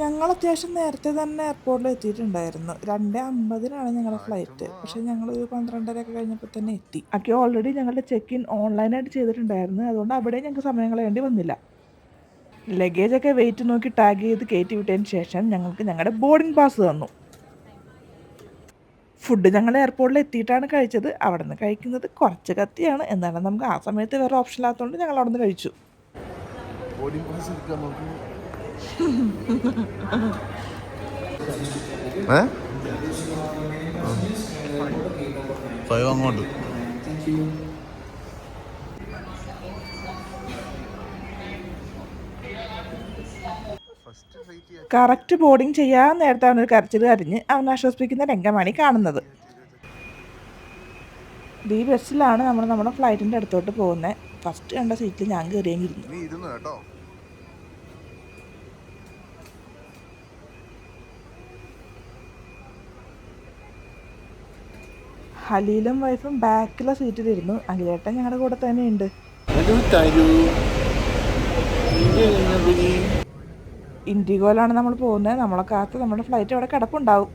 ഞങ്ങൾ അത്യാവശ്യം നേരത്തെ തന്നെ എയർപോർട്ടിൽ എത്തിയിട്ടുണ്ടായിരുന്നു. രണ്ട് അമ്പതിനാണ് ഞങ്ങളുടെ ഫ്ലൈറ്റ് പക്ഷെ ഞങ്ങൾ ഒരു പന്ത്രണ്ടരയൊക്കെ കഴിഞ്ഞപ്പോൾ തന്നെ എത്തി. ഒക്കെ ഓൾറെഡി ഞങ്ങളുടെ ചെക്ക് ഇൻ ഓൺലൈനായിട്ട് ചെയ്തിട്ടുണ്ടായിരുന്നു. അതുകൊണ്ട് അവിടെ ഞങ്ങൾക്ക് സമയം കളയേണ്ടി വന്നില്ല. ലഗേജൊക്കെ വെയിറ്റ് നോക്കി ടാഗ് ചെയ്ത് കയറ്റി വിട്ടതിന് ശേഷം ഞങ്ങൾക്ക് ഞങ്ങളുടെ ബോർഡിംഗ് പാസ് തന്നു. ഫുഡ് ഞങ്ങൾ എയർപോർട്ടിൽ എത്തിയിട്ടാണ് കഴിച്ചത്. അവിടെ നിന്ന് കഴിക്കുന്നത് കുറച്ച് കത്തിയാണ്. എന്നാലും നമുക്ക് ആ സമയത്ത് വേറെ ഓപ്ഷൻ ഇല്ലാത്തതുകൊണ്ട് ഞങ്ങൾ അവിടെ നിന്ന് കഴിച്ചു ബോർഡിംഗ് പാസ് ഏ? സ്വയം അങ്ങോട്ട്. കറക്റ്റ് ബോർഡിങ് ചെയ്യാൻ നേരത്തെ അവനൊരു കരച്ചിൽ കരഞ്ഞ് അവൻ ആശ്വസിപ്പിക്കുന്ന രംഗമാണ് ഈ കാണുന്നത്. ഈ ബസ്സിലാണ് നമ്മൾ നമ്മുടെ ഫ്ലൈറ്റിന്റെ അടുത്തോട്ട് പോകുന്നത്. ഫസ്റ്റ് കണ്ട സീറ്റിൽ ഞാൻ കയറിയെങ്കിരുന്നു നീ ഇരുന്നു കേട്ടോ ഹലീലും വൈഫും ബാക്കിലെ സീറ്റിലിരുന്നു അഖിലേട്ടൻ ഞങ്ങളുടെ കൂടെ തന്നെ ഉണ്ട് തരൂ. തരൂ ഇൻഡിഗോയിലാണ് നമ്മൾ പോകുന്നത്. നമ്മളെ കാത്ത് നമ്മുടെ ഫ്ലൈറ്റ് അവിടെ കിടപ്പുണ്ടാവും.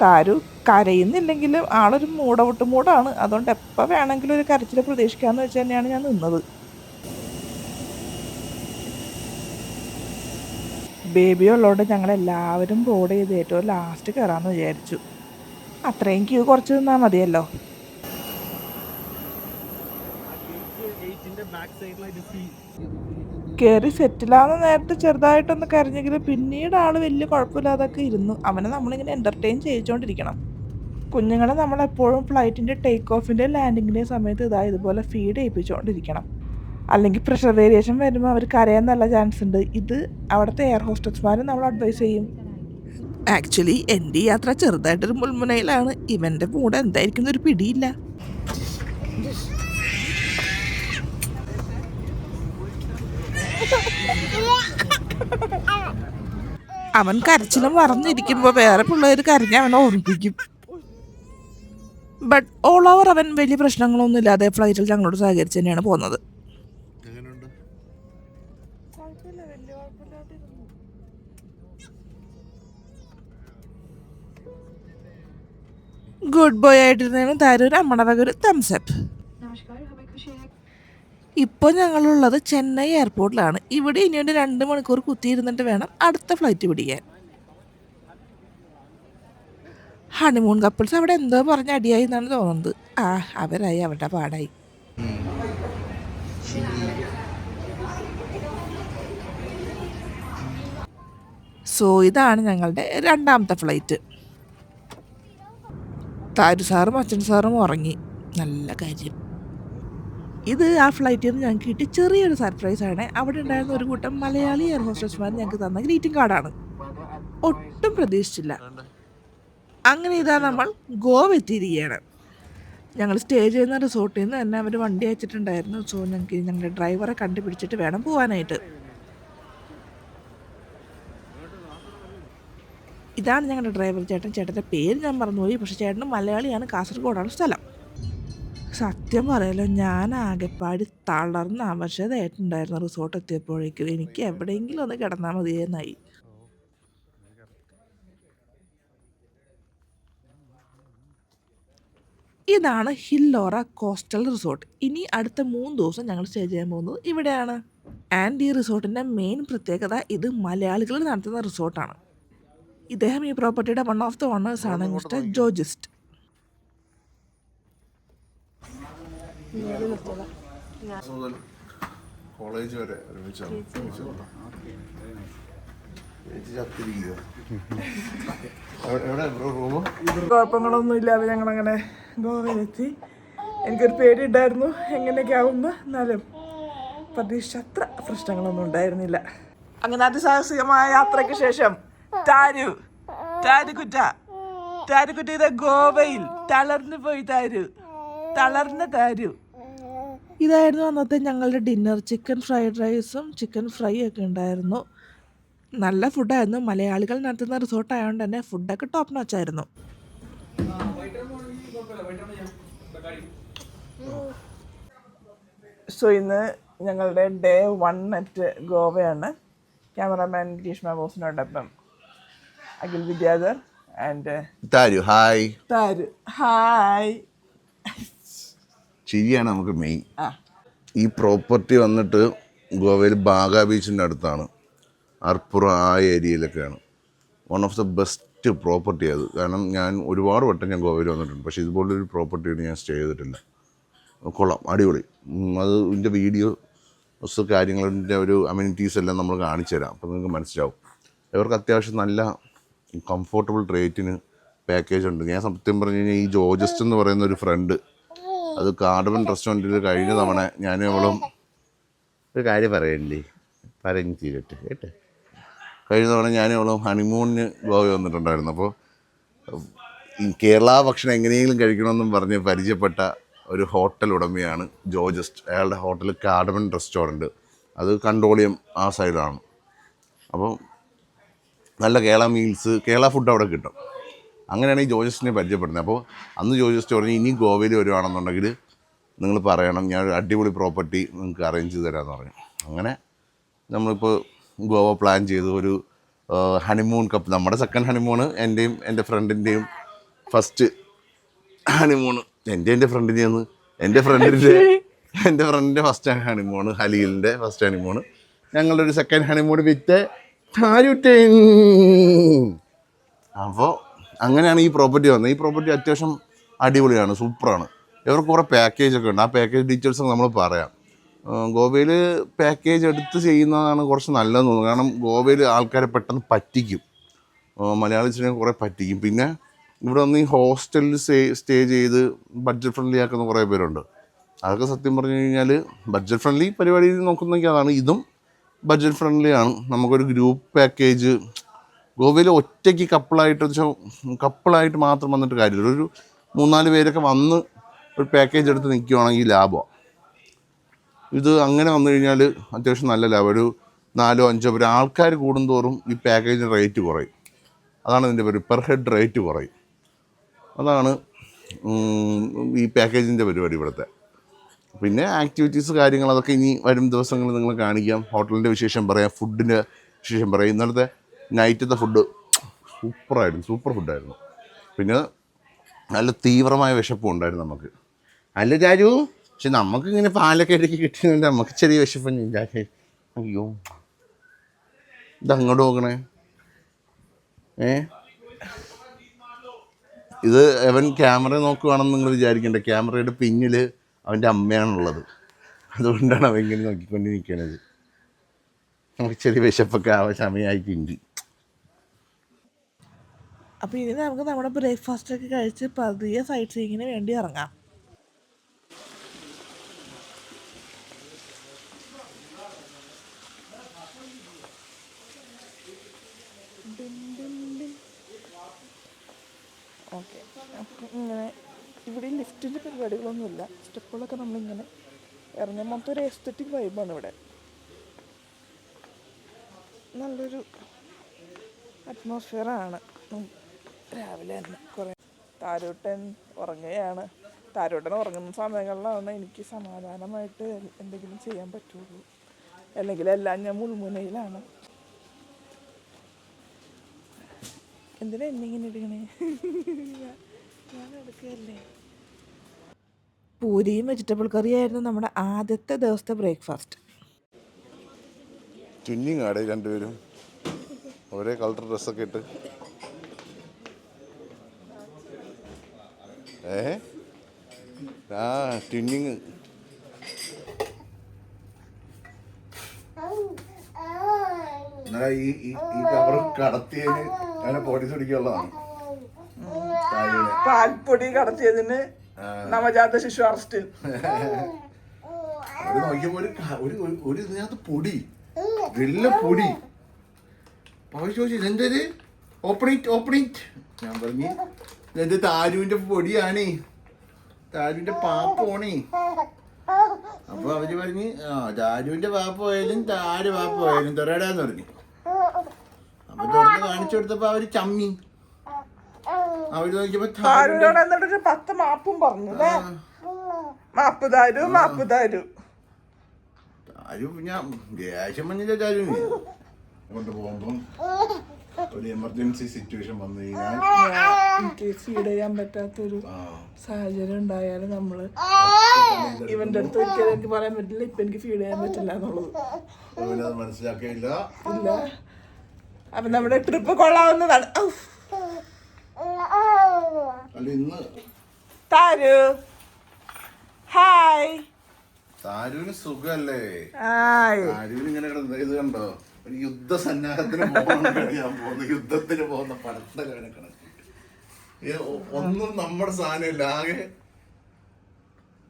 താരു കരയുന്നില്ലെങ്കിലും ആളൊരു മൂടവിട്ട് മൂടാണ് അതുകൊണ്ട് എപ്പോൾ വേണമെങ്കിലും ഒരു കരച്ചിൽ പ്രതീക്ഷിക്കാമെന്ന് വെച്ച് തന്നെയാണ് ഞാൻ നിന്നത്. ബേബി ഉള്ളതുകൊണ്ട് ഞങ്ങൾ എല്ലാവരും ബോർഡ് ചെയ്ത് ഏറ്റവും ലാസ്റ്റ് കയറാമെന്ന് വിചാരിച്ചു. അത്രയും ക്യൂ കുറച്ച് നിന്നാൽ മതിയല്ലോ. കയറി സെറ്റിലാവുന്ന നേരത്തെ ചെറുതായിട്ടൊന്ന് കരഞ്ഞെങ്കിലും പിന്നീട് ആൾ വലിയ കുഴപ്പമില്ലാതൊക്കെ ഇരുന്നു. അവനെ നമ്മളിങ്ങനെ എന്റർടൈൻ ചെയ്യിച്ചുകൊണ്ടിരിക്കണം കുഞ്ഞുങ്ങളെ നമ്മളെപ്പോഴും ഫ്ലൈറ്റിന്റെ ടേക്ക് ഓഫിന്റെ ലാൻഡിങ്ങിന്റെ സമയത്ത് ഇതാ ഇതുപോലെ ഫീഡ് ചെയ്യിപ്പിച്ചുകൊണ്ടിരിക്കണം അല്ലെങ്കിൽ പ്രഷർ വേരിയേഷൻ വരുമ്പോൾ അവർ കരയാൻ നല്ല ചാൻസ് ഉണ്ട്. ഇത് അവിടുത്തെ എയർ ഹോസ്റ്റസ്മാരും നമ്മൾ അഡ്വൈസ് ചെയ്യും. ആക്ച്വലി എന്റെ യാത്ര ചെറുതായിട്ടൊരു മുൾമുനയിലാണ്. ഇവന്റെ കൂടെ എന്തായിരിക്കും ഒരു പിടിയില്ല. അവൻ കരച്ചിലും മറന്നിരിക്കുമ്പോൾ വേറെ പിള്ളേർ കരഞ്ഞ് അവനെ ഓർമ്മിപ്പിക്കും. ബട്ട് ഓൾ ഓവർ അവൻ വലിയ പ്രശ്നങ്ങളൊന്നും ഇല്ലാതെ ഫ്ലൈറ്റിൽ ഞങ്ങളോട് സഹകരിച്ച് തന്നെയാണ് പോകുന്നത്. ഗുഡ് ബോയ് ആയിട്ടിരുന്നതിന് താരൂർ അമ്മയുടെ വക ഒരു തംസപ്പ് ഇപ്പോൾ ഞങ്ങളുള്ളത് ചെന്നൈ എയർപോർട്ടിലാണ് ഇവിടെ ഇനി ഇനിയൊരു രണ്ട് മണിക്കൂർ കുത്തിയിരുന്നിട്ട് വേണം അടുത്ത ഫ്ലൈറ്റ് പിടിക്കാൻ. ഹണിമൂൺ കപ്പിൾസ് അവിടെ എന്തോ പറഞ്ഞ് അടിയായി എന്നാണ് തോന്നുന്നത്. ആ അവരായി അവരുടെ പാടായി. സോ ഇതാണ് ഞങ്ങളുടെ രണ്ടാമത്തെ ഫ്ലൈറ്റ് താരു സാറും അച്ഛൻ സാറും ഉറങ്ങി. നല്ല കാര്യം. ഇത് ആ ഫ്ലൈറ്റിൽ നിന്ന് ഞങ്ങൾക്ക് കിട്ടിയ ചെറിയൊരു സർപ്രൈസാണ് അവിടെ ഉണ്ടായിരുന്ന ഒരു കൂട്ടം മലയാളി എയർ ഹോസ്റ്റസ്മാർ ഞങ്ങൾക്ക് തന്ന ഗ്രീറ്റിംഗ് കാർഡാണ് ഒട്ടും പ്രതീക്ഷിച്ചില്ല. അങ്ങനെ ഇതാ നമ്മൾ ഗോവ എത്തിയിരിക്കുകയാണ് ഞങ്ങൾ സ്റ്റേ ചെയ്യുന്ന റിസോർട്ടിൽ നിന്ന് തന്നെ അവർ വണ്ടി അയച്ചിട്ടുണ്ടായിരുന്നു. സോ ഞങ്ങൾക്ക് ഞങ്ങളുടെ ഡ്രൈവറെ കണ്ടുപിടിച്ചിട്ട് വേണം പോകാനായിട്ട് ഇതാണ് ഞങ്ങളുടെ ഡ്രൈവർ ചേട്ടൻ. ചേട്ടന്റെ പേര് ഞാൻ മറന്നുപോയി. പക്ഷേ ചേട്ടൻ മലയാളിയാണ്. കാസർഗോഡാണ് സ്ഥലം. സത്യം പറയാലോ ഞാൻ ആകെപ്പാടി തളർന്ന അവശതയായിട്ടുണ്ടായിരുന്നു റിസോർട്ട് എത്തിയപ്പോഴേക്കും. എനിക്ക് എവിടെയെങ്കിലും ഒന്ന് കിടന്നാൽ മതിയെന്നായി ഇതാണ് ഹില്ലോറ കോസ്റ്റൽ റിസോർട്ട് ഇനി അടുത്ത മൂന്ന് ദിവസം ഞങ്ങൾ സ്റ്റേ ചെയ്യാൻ പോകുന്നത് ഇവിടെയാണ്. ആൻഡ് ഈ റിസോർട്ടിന്റെ മെയിൻ പ്രത്യേകത ഇത് മലയാളികൾ നടത്തുന്ന റിസോർട്ടാണ് ഇദ്ദേഹം ഈ പ്രോപ്പർട്ടിയുടെ വൺ ഓഫ് ദ ഓണേഴ്സ് ആണ് മിസ്റ്റർ ജോജിസ്റ്റ് കോളേജ് വരെ ഒരുമിച്ചാണ്. കുഴപ്പങ്ങളൊന്നും ഇല്ലാതെ ഞങ്ങളങ്ങനെ ഗോവയിലെത്തി. എനിക്കൊരു പേടി ഉണ്ടായിരുന്നു എങ്ങനെയൊക്കെ ആവുമെന്ന് എന്നാലും പ്രതീക്ഷിച്ചത്ര പ്രശ്നങ്ങളൊന്നും ഉണ്ടായിരുന്നില്ല. അങ്ങനെ അതിസാഹസികമായ യാത്രയ്ക്ക് ശേഷം താരു താരുകുറ്റ താരുകുറ്റ ഇതാ ഗോവയിൽ തളർന്നു പോയി താരു. തളർന്ന താരു. ഇതായിരുന്നു അന്നത്തെ ഞങ്ങളുടെ ഡിന്നർ. ചിക്കൻ ഫ്രൈഡ് റൈസും ചിക്കൻ ഫ്രൈ ഒക്കെ ഉണ്ടായിരുന്നു. നല്ല ഫുഡായിരുന്നു. മലയാളികൾ നടത്തുന്ന റിസോർട്ട് ആയതുകൊണ്ട് തന്നെ ഫുഡൊക്കെ ടോപ്പ് നോച്ചായിരുന്നു സോ ഇന്ന് ഞങ്ങളുടെ ഡേ വൺ അറ്റ് ഗോവയാണ്. Cameraman Greeshma ബോസിനോടൊപ്പം Akhil Vidyadhar and Tharu hi. Tharu hi. ചിരിയാണ് നമുക്ക് മെയിൻ. ഈ പ്രോപ്പർട്ടി വന്നിട്ട് ഗോവയിൽ ബാഗ ബീച്ചിന്റെ അടുത്താണ്. അർപ്പുറ ആ ഏരിയയിലൊക്കെയാണ്. One of the best property അത്. കാരണം ഞാൻ ഒരുപാട് വട്ടം ഞാൻ ഗോവയിൽ വന്നിട്ടുണ്ട്. പക്ഷേ ഇതുപോലൊരു പ്രോപ്പർട്ടിയിൽ ഞാൻ സ്റ്റേ ചെയ്തിട്ടില്ല. കൊള്ളാം. അടിപൊളി. അത് ഇതിന്റെ വീഡിയോസ് കാര്യങ്ങളുടെ ഒരു അമ്യൂണിറ്റീസ് എല്ലാം നമ്മൾ കാണിച്ചു തരാം അപ്പോൾ നിങ്ങൾക്ക് മനസ്സിലാവും. ഇവർക്ക് അത്യാവശ്യം നല്ല കംഫർട്ടബിൾ റേറ്റിന് പാക്കേജ് ഉണ്ട്. ഞാൻ സത്യം പറഞ്ഞു കഴിഞ്ഞാൽ ഈ ജോജസ്റ്റ് എന്ന് പറയുന്ന ഒരു ഫ്രണ്ട് അത് കാർഡമൺ റെസ്റ്റോറന്റിൽ കഴിഞ്ഞ തവണ ഞാൻ അവളും ഒരു കാര്യം പറയണ്ടേ പറഞ്ഞു തീരട്ടെ കേട്ടെ? കഴിഞ്ഞ തവണ ഞാനും അവളും ഹണിമൂണിന് ഗോവ വന്നിട്ടുണ്ടായിരുന്നു. അപ്പോൾ കേരള ഭക്ഷണം എങ്ങനെയെങ്കിലും കഴിക്കണമെന്നും പറഞ്ഞ് പരിചയപ്പെട്ട ഒരു ഹോട്ടൽ ഉടമയാണ് ജോജസ്റ്റ് അയാളുടെ ഹോട്ടൽ കാർഡമൻ റെസ്റ്റോറന്റ് അത് കണ്ടോളിയം ആ സൈഡാണ് അപ്പോൾ നല്ല കേരള മീൽസ് കേരള ഫുഡ് അവിടെ കിട്ടും. അങ്ങനെയാണ് ഈ ജോജസ്റ്റിനെ പരിചയപ്പെടുന്നത്. അപ്പോൾ അന്ന് ജോജസ്റ്റ് പറഞ്ഞു ഇനി ഗോവയിൽ വരുവാണെന്നുണ്ടെങ്കിൽ നിങ്ങൾ പറയണം ഞാൻ അടിപൊളി പ്രോപ്പർട്ടി നിങ്ങൾക്ക് അറേഞ്ച് ചെയ്ത് തരാമെന്ന് പറഞ്ഞു. അങ്ങനെ നമ്മളിപ്പോൾ ഗോവ പ്ലാൻ ചെയ്തു. ഒരു ഹണിമൂൺ കപ്പ് നമ്മുടെ സെക്കൻഡ് ഹണിമൂണ് എന്റെയും എന്റെ ഫ്രണ്ടിന്റെയും ഫസ്റ്റ് ഹണിമൂണ് എന്റെ എന്റെ ഫ്രണ്ടിന്റെയെന്ന് എന്റെ ഫ്രണ്ടിന്റെ എന്റെ ഫ്രണ്ടിന്റെ ഫസ്റ്റ് ഹണിമൂണ് ഹലീലിന്റെ ഫസ്റ്റ് ഹണിമൂണ് ഞങ്ങളുടെ ഒരു സെക്കൻഡ് ഹണിമൂൺ വിത്ത് അപ്പോൾ അങ്ങനെയാണ് ഈ പ്രോപ്പർട്ടി വന്നത്. ഈ പ്രോപ്പർട്ടി അത്യാവശ്യം അടിപൊളിയാണ് സൂപ്പറാണ്. ഇവർക്ക് കുറേ പാക്കേജ് ഒക്കെ ഉണ്ട്. ആ പാക്കേജ് ഡീറ്റെയിൽസ് നമ്മൾ പറയാം. ഗോവയിൽ പാക്കേജ് എടുത്ത് ചെയ്യുന്നതാണ് കുറച്ച് നല്ലതെന്ന് തോന്നുന്നു. കാരണം ഗോവയിൽ ആൾക്കാരെ പെട്ടെന്ന് പറ്റിക്കും. മലയാളീസിനെ കുറേ പറ്റിക്കും. പിന്നെ ഇവിടെ വന്ന് ഈ ഹോസ്റ്റലിൽ സ്റ്റേ സ്റ്റേ ചെയ്ത് ബഡ്ജറ്റ് ഫ്രണ്ട്ലി ആക്കുന്ന കുറേ പേരുണ്ട്. അതൊക്കെ സത്യം പറഞ്ഞു കഴിഞ്ഞാൽ ബഡ്ജറ്റ് ഫ്രണ്ട്ലി പരിപാടി നോക്കുന്നെങ്കിൽ അതാണ്. ഇതും ബഡ്ജറ്റ് ഫ്രണ്ട്ലി ആണ്. നമുക്കൊരു ഗ്രൂപ്പ് പാക്കേജ് ഗോവയിൽ ഒറ്റയ്ക്ക് കപ്പിളായിട്ട് വെച്ചാൽ കപ്പിളായിട്ട് മാത്രം വന്നിട്ട് കാര്യമില്ല. ഒരു മൂന്നാൽ പേരൊക്കെ വന്ന് ഒരു പാക്കേജ് എടുത്ത് നിൽക്കുകയാണെങ്കിൽ ലാഭമാണ് ഇത് അങ്ങനെ വന്നു കഴിഞ്ഞാൽ അത്യാവശ്യം നല്ല ലാഭം. ഒരു നാലോ അഞ്ചോ പേര് ആൾക്കാർ കൂടുന്തോറും ഈ പാക്കേജിന് റേറ്റ് കുറയും. അതാണ് ഇതിന്റെ പേര്. പെർ ഹെഡ് റേറ്റ് കുറയും. അതാണ് ഈ പാക്കേജിന്റെ പരിപാടി ഇവിടുത്തെ. പിന്നെ ആക്ടിവിറ്റീസ് കാര്യങ്ങൾ അതൊക്കെ ഇനി വരും ദിവസങ്ങളിൽ നിങ്ങൾ കാണിക്കാം. ഹോട്ടലിന്റെ വിശേഷം പറയാം ഫുഡിന്റെ വിശേഷം പറയാം. ഇന്നലത്തെ നൈറ്റത്തെ ഫുഡ് സൂപ്പറായിരുന്നു സൂപ്പർ ഫുഡായിരുന്നു പിന്നെ നല്ല തീവ്രമായ വിശപ്പും ഉണ്ടായിരുന്നു നമുക്ക്. അല്ല ചാരു പക്ഷെ നമുക്ക് ഇങ്ങനെ പാലൊക്കെ ഇടയ്ക്ക് കിട്ടിയതുകൊണ്ട് നമുക്ക് ചെറിയ വിശപ്പൊന്നും അയ്യോ. ഇത് അങ്ങോട്ട് നോക്കണേ. ഏ? ഇത് എവൻ ക്യാമറ നോക്കുവാണെന്ന് നിങ്ങൾ വിചാരിക്കണ്ട. ക്യാമറയുടെ പിന്നിൽ അവന്റെ അമ്മയാണുള്ളത്. അതുകൊണ്ടാണ് അവൻ ഇങ്ങനെ നോക്കിക്കൊണ്ട് നിൽക്കുന്നത് നമുക്ക് ചെറിയ വിശപ്പൊക്കെ ആവാൻ സമയമായിട്ടുണ്ട് അപ്പോൾ ഇനി നമുക്ക് നമ്മുടെ ബ്രേക്ക്ഫാസ്റ്റ് ഒക്കെ കഴിച്ച് പതിയെ സൈറ്റ് സീയിങ്ങിന് വേണ്ടി ഇറങ്ങാം. ഓക്കെ. അപ്പം ഇങ്ങനെ ഇവിടെ ലിഫ്റ്റിന്റെ പരിപാടികളൊന്നുമില്ല. സ്റ്റെപ്പുകളൊക്കെ നമ്മളിങ്ങനെ ഇറങ്ങാൻ മൊത്തം ഒരു എസ്തറ്റിക് വൈബാണ് ഇവിടെ. നല്ലൊരു അറ്റ്മോസ്ഫിയറാണ് രാവിലെ തന്നെ കുറേ താരോട്ടൻ ഉറങ്ങുകയാണ്. താരോട്ടൻ ഉറങ്ങുന്ന സമയങ്ങളിലാണ് എനിക്ക് സമാധാനമായിട്ട് എന്തെങ്കിലും ചെയ്യാൻ പറ്റുള്ളൂ. അല്ലെങ്കിൽ എല്ലാം ഞാൻ മുൾമുനയിലാണ്. എന്തിനാ എന്നെ ഇങ്ങനെ ഇടുകണേ പൂരിയും വെജിറ്റബിൾ കറിയായിരുന്നു നമ്മുടെ ആദ്യത്തെ ദിവസത്തെ ബ്രേക്ക്ഫാസ്റ്റ് ട്വിന്നിങ് ആടെ രണ്ടുപേരും. ഒരേ കളർ ഡ്രസ്സൊക്കെ ഇട്ട്. ഏ? ആ ട്വിന്നിങ് ഈ കവർ കടത്തിയതിന് അങ്ങനെ പോലീസ് പിടിക്കാനുള്ളതാണ്. പാൽപ്പൊടി കടത്തിയതിന് നവജാത ശിശു അറസ്റ്റിൽ. നോക്കിയപ്പോ ഒരു ക- ഒരു ഒരു- ഒരു ഇതിനകത്ത് പൊടി. വലിയ പൊടി. പവ ചോദിച്ചു ഇതെന്തത്? ഓപ്പണിറ്റ് ഓപ്പണിറ്റ് ഞാൻ പറഞ്ഞു ഇതെന്ത് താരുവിന്റെ പൊടിയാണേ. താരുവിന്റെ പാപ്പോണേ. അപ്പൊ അവർ പറഞ്ഞു ആ താരുവിന്റെ പാപ്പ പോയാലും താര് പാപ്പ പോയാലും തൊരടാന്ന് പറഞ്ഞു. അപ്പൊ തുറന്ന് കാണിച്ചു കൊടുത്തപ്പോ അവർ ചമ്മി. അവർ നോക്കിയപ്പോ എന്നിട്ടൊരു പത്ത് മാപ്പും പറഞ്ഞു അല്ലേ മാപ്പ് താരു മാപ്പ് താരു താരു ഞാൻ ദേഷ്യം വന്നില്ല താരുവിന് കൊണ്ടുപോകുമ്പം ഒരു എമർജൻസി സിറ്റുവേഷൻ വന്നു കഴിഞ്ഞാൽ ഫീഡ് ചെയ്യാൻ പറ്റാത്തൊരു സാഹചര്യം ഉണ്ടായാലും നമ്മൾ ഇവന്റെ അടുത്ത് ഒരിക്കലും എനിക്ക് പറയാൻ പറ്റില്ല ഇപ്പൊ എനിക്ക് ഫീഡ് ചെയ്യാൻ പറ്റില്ല എന്നുള്ളത്. മനസ്സിലാക്കിയില്ല. ഇല്ല. അപ്പൊ നമ്മുടെ ട്രിപ്പ് കൊള്ളാവുന്നതാണ്. അല്ല ഇന്ന്. താരു. ഹായ്. താരൂന് സുഖല്ലേ? താരൂന് ഇങ്ങനെ ഇത് കണ്ടോ? ഒരു യുദ്ധസന്നാഹത്തിന് പോകുന്ന ഞാൻ പോകുന്നു. യുദ്ധത്തിന് പോകുന്ന പടത്തെ കണക്ക് ഒന്നും നമ്മുടെ സാധനമില്ല. ആകെ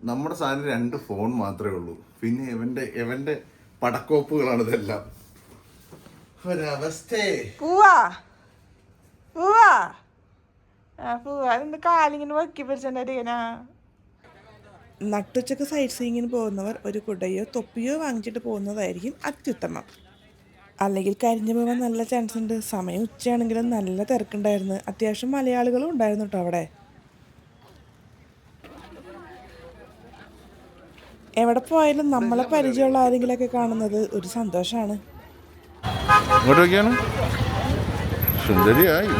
നമ്മുടെ സാധനം രണ്ട് ഫോൺ മാത്രമേ ഉള്ളൂ. പിന്നെ എവന്റെ എവന്റെ പടക്കോപ്പുകളാണ് ഇതെല്ലാം. ഒരവസ്ഥേ. പോവാ. പോവാ. ആ പോവാ അതിന്റെ കാലിങ്ങനെ വക്കി പിടിച്ചാ നട്ടുച്ചക്ക് സൈറ്റ് സീയിങ്ങിന് പോകുന്നവർ ഒരു കുടയോ തൊപ്പിയോ വാങ്ങിച്ചിട്ട് പോകുന്നതായിരിക്കും അത്യുത്തമം. അല്ലെങ്കിൽ കരിഞ്ഞു പോകാൻ നല്ല ചാൻസ് ഉണ്ട്. സമയം ഉച്ചയാണെങ്കിലും നല്ല തിരക്കുണ്ടായിരുന്നു. അത്യാവശ്യം മലയാളികളും ഉണ്ടായിരുന്നു കേട്ടോ അവിടെ. എവിടെ പോയാലും നമ്മളെ പരിചയമുള്ള ആരെങ്കിലൊക്കെ കാണുന്നത് ഒരു സന്തോഷമാണ് സുന്ദരിയായി.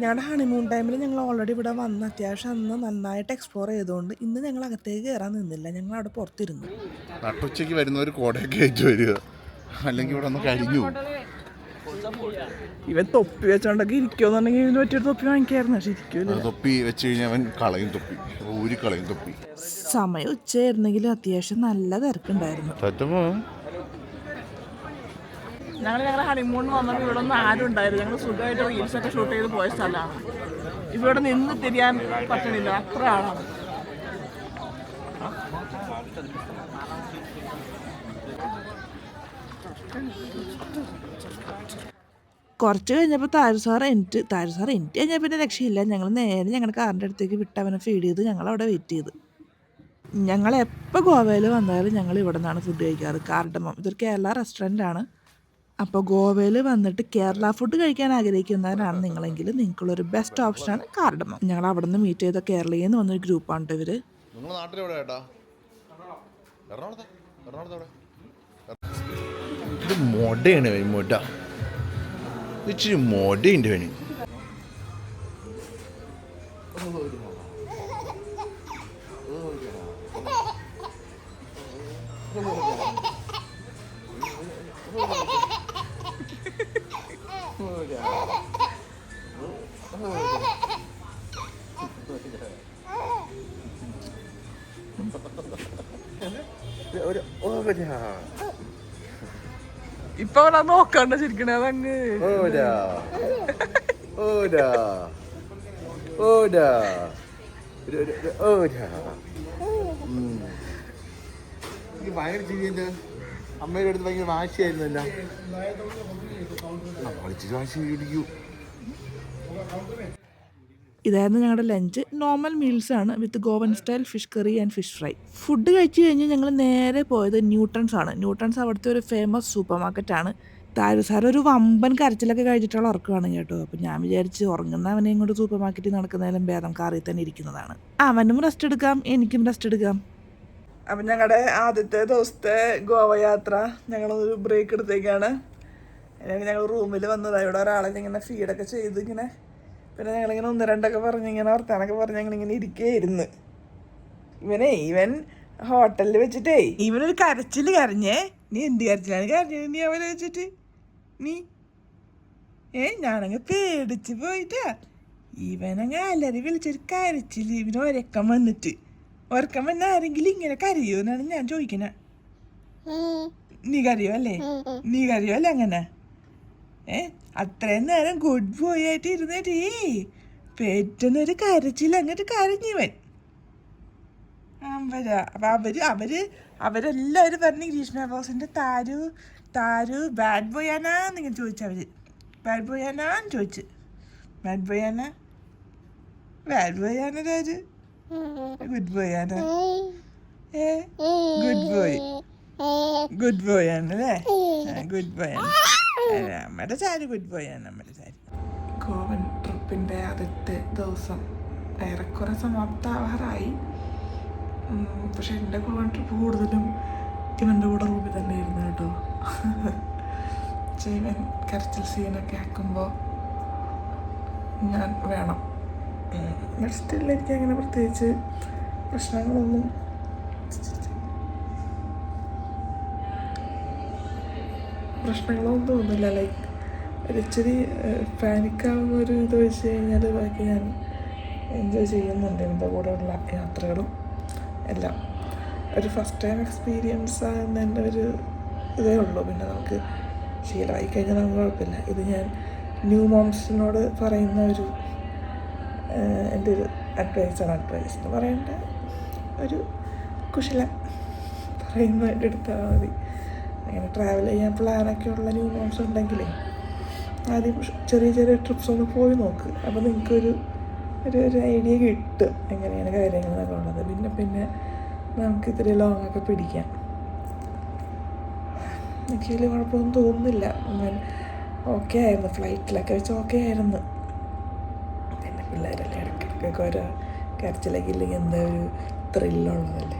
ഞങ്ങളുടെ ഹണിമൂൺ ടൈമിൽ ഞങ്ങൾ ഓൾറെഡി ഇവിടെ വന്ന് അത്യാവശ്യം അന്ന് നന്നായിട്ട് എക്സ്പ്ലോർ ചെയ്തുകൊണ്ട് ഇന്ന് ഞങ്ങൾ അകത്തേക്ക് കയറാൻ നിന്നില്ല. ഞങ്ങൾ അവിടെ പുറത്തിരുന്നു. നട്ടുച്ചയ്ക്ക് ഒരു കോടയൊക്കെ ആയിട്ട് വരിക. അല്ലെങ്കിൽ ഇവിടെ ഒന്ന് കരിഞ്ഞു ഇവൻ തൊപ്പി വെച്ചോണ്ടൊക്കെ ഇരിക്കുമെന്നുണ്ടെങ്കിൽ ഇവന് പറ്റിയൊരു തൊപ്പി വാങ്ങിക്കായിരുന്നു. പക്ഷെ ഇരിക്കും തൊപ്പി വെച്ച് കഴിഞ്ഞാൽ അവൻ കളയും തൊപ്പി. ഊരി കളയും തൊപ്പി. സമയം ഉച്ചയായിരുന്നെങ്കിലും അത്യാവശ്യം നല്ല തിരക്കുണ്ടായിരുന്നു. ഞങ്ങൾ ഞങ്ങളുടെ ഹണിമൂണിന് വന്നപ്പോൾ ഇവിടെ ഒന്നും ആരും ഉണ്ടായിരുന്നു ഞങ്ങൾ സുഖമായിട്ട് റീൽസ് ഒക്കെ ഷൂട്ട് ചെയ്ത് പോയ സ്ഥലമാണ്. ഇവിടെ നിന്ന് തിരിയാൻ പറ്റണില്ല. അത്ര ആളാണ്. കുറച്ച് കഴിഞ്ഞപ്പോൾ താരു എനിക്ക് താരു എനിക്ക് കഴിഞ്ഞാൽ പിന്നെ രക്ഷയില്ല. ഞങ്ങൾ നേരെ ഞങ്ങളുടെ കാറിന്റെ അടുത്തേക്ക് വിട്ട് അവനെ ഫീഡ് ചെയ്ത് ഞങ്ങൾ അവിടെ വെയിറ്റ് ചെയ്ത്. ഞങ്ങൾ എപ്പോൾ ഗോവയിൽ വന്നാലും ഞങ്ങൾ ഇവിടെ നിന്നാണ് ഫുഡ് കഴിക്കാറ്. കാർഡമം ഇതൊരു കേരള റെസ്റ്റോറന്റ് ആണ്. അപ്പോൾ ഗോവയിൽ വന്നിട്ട് കേരള ഫുഡ് കഴിക്കാൻ ആഗ്രഹിക്കുന്നവരാണ് നിങ്ങളെങ്കിൽ നിങ്ങൾക്കുള്ളൊരു ബെസ്റ്റ് ഓപ്ഷനാണ് കാർഡമം. ഞങ്ങൾ അവിടെ നിന്ന് മീറ്റ് ചെയ്ത കേരളയിൽ നിന്ന് വന്നൊരു ഗ്രൂപ്പാണ് ഇവർ Oh, മൊടയാണ് മൊട. ഇച്ചിരി ഒരു ഇപ്പൊ അവിടെ നോക്കണ്ട ശരിക്കണേ അതങ്ങ്. ഓരാ. ഓരാ. ഓരാ. ഓരാ. എനിക്ക് ഭയങ്കര ചിരിയുണ്ട് അമ്മയുടെ അടുത്ത് ഭയങ്കര വാശിയായിരുന്നല്ല ഇച്ചിരി വാശി പിടിക്കൂ. ഇതായിരുന്നു ഞങ്ങളുടെ ലഞ്ച് നോർമൽ മീൽസ് ആണ് with Goan style fish curry and fish fry food കഴിച്ചു കഴിഞ്ഞ് ഞങ്ങൾ നേരെ പോയത് ന്യൂട്ടൺസ് ആണ്. ന്യൂട്ടൺസ് അവിടുത്തെ ഒരു ഫേമസ് സൂപ്പർ മാർക്കറ്റ് ആണ്. താരു സാർ ഒരു വമ്പൻ കരച്ചിലൊക്കെ കഴിച്ചിട്ടുള്ള ഉറക്കമാണ് കേട്ടോ. അപ്പം ഞാൻ വിചാരിച്ച് ഉറങ്ങുന്നവനെയും ഇങ്ങോട്ട് സൂപ്പർ മാർക്കറ്റിൽ നടക്കുന്നതിലും ഭേദം കാറിൽ തന്നെ ഇരിക്കുന്നതാണ്. അവനും റെസ്റ്റ് എടുക്കാം എനിക്കും റെസ്റ്റ് എടുക്കാം. അപ്പം ഞങ്ങളുടെ ആദ്യത്തെ ദിവസത്തെ ഗോവ യാത്ര ഞങ്ങളൊരു ബ്രേക്ക് എടുത്തേക്കാണ്. ഞങ്ങൾ റൂമിൽ വന്നതാണ് ഇവിടെ ഒരാളെ ഇങ്ങനെ ഫീഡൊക്കെ ചെയ്ത് ഇങ്ങനെ പിന്നെ ഞങ്ങളിങ്ങനെ ഒന്ന് രണ്ടൊക്കെ പറഞ്ഞ് ഇങ്ങനെ വർത്താനൊക്കെ പറഞ്ഞ് ഞങ്ങളിങ്ങനെ ഇരിക്കുകയായിരുന്നു ഇവനെ ഇവൻ ഹോട്ടലിൽ വെച്ചിട്ടേ ഇവനൊരു കരച്ചിൽ കരഞ്ഞേ. നീ എന്ത് കരച്ചിലാണ്? കരഞ്ഞത് നീ അവനെ വെച്ചിട്ട്? നീ? ഏ ഞാനങ്ങ് പേടിച്ച് പോയിട്ടാ. ഇവനങ്ങ് അലറി വിളിച്ചൊരു കരച്ചിൽ ഇവന് ഒരക്കം വന്നിട്ട്. ഒരക്കം വന്ന ആരെങ്കിലും ഇങ്ങനെ കരയോ എന്നാണ് ഞാൻ ചോദിക്കണേ. നീ കരയോ അല്ലേ? നീ കരയോ അല്ലേ അങ്ങനെ? ഏ? അത്രയും നേരം ഗുഡ് ബോയ് ആയിട്ട് ഇരുന്നിട്ടേ പെട്ടെന്നൊരു കരച്ചിൽ അങ്ങോട്ട് കരഞ്ഞിവൻ. അപ്പൊ അവർ അവർ അവരെല്ലാവരും പറഞ്ഞു ഗ്രീഷ്മ ബോസിന്റെ താരു താരു ബാഡ് ബോയ് ആനാന്ന് ഇങ്ങനെ ചോദിച്ചു അവർ. ബാഡ് ബോയ് ആനാന്ന് ചോദിച്ചു. ബാഡ് ബോയ് ആന ബാഡ് ബോയ് ആന താരു? ഗുഡ് ബോയ് ആന ഏ? ഗുഡ് ബോയ് ഗുഡ് ബോയ് ആണല്ലേ? ഗുഡ് ബോയ് ആണ്? നമ്മുടെ ചാരി ഗുഡ് ബോയ് നമ്മുടെ ചാരി കോവൻ ട്രിപ്പിന്റെ ആദ്യത്തെ ദിവസം ഏറെക്കുറെ സമാപ്താവാറായി. പക്ഷെ എന്റെ കോവൻ ട്രിപ്പ് കൂടുതലും ഇവന്റെ കൂടെ റൂമിൽ തന്നെ ഇരുന്നു കേട്ടോ. ഇവൻ കരച്ചിൽ സീനൊക്കെ ആക്കുമ്പോൾ ഞാൻ വേണം. ബട്ട് എനിക്ക് അങ്ങനെ പ്രത്യേകിച്ച് പ്രശ്നങ്ങളൊന്നും പ്രശ്നങ്ങളൊന്നും ഒന്നുമില്ല ലൈക്ക് ഒരിച്ചിരി പാനിക്കാവുന്ന ഒരു ഇത് വെച്ച് കഴിഞ്ഞാൽ ബാക്കി ഞാൻ എൻജോയ് ചെയ്യുന്നുണ്ട് എന്റെ കൂടെയുള്ള യാത്രകളും എല്ലാം. ഒരു ഫസ്റ്റ് ടൈം എക്സ്പീരിയൻസ് ആകുന്നതിന്റെ ഒരു ഇതേ ഉള്ളൂ. പിന്നെ നമുക്ക് ശീലമായി കഴിഞ്ഞാൽ നമുക്ക് കുഴപ്പമില്ല. ഇത് ഞാൻ ന്യൂ മോംസിനോട് പറയുന്ന ഒരു എന്റെ ഒരു അഡ്വൈസാണ് അഡ്വൈസ് എന്ന് പറയേണ്ട ഒരു കുശല പറയുന്നതിന്റെ എടുത്താൽ മതി. അങ്ങനെ ട്രാവൽ ചെയ്യാൻ പ്ലാനൊക്കെ ഉള്ള ന്യൂ മോംസ് ഉണ്ടെങ്കിലേ ആദ്യം ചെറിയ ചെറിയ ട്രിപ്സ് ഒന്ന് പോയി നോക്ക്. അപ്പോൾ നിങ്ങൾക്കൊരു ഒരു ഒരു ഐഡിയ കിട്ടും എങ്ങനെയാണ് കാര്യങ്ങൾ എന്നൊക്കെ ഉള്ളത്. പിന്നെ പിന്നെ നമുക്ക് ഇത്തിരി ലോങ് ഒക്കെ പിടിക്കാം. എനിക്ക് വലിയ കുഴപ്പമൊന്നും തോന്നുന്നില്ല. ഓക്കെ ആയിരുന്നു. ഫ്ലൈറ്റിലൊക്കെ വെച്ച് ഓക്കെ ആയിരുന്നു. പിന്നെ പിള്ളേരല്ലേ ഇടയ്ക്കിടയ്ക്കൊക്കെ ഓരോ കരച്ചിലൊക്കെ ഇല്ലെങ്കിൽ എന്താ ഒരു ത്രില്ലുള്ളതല്ലേ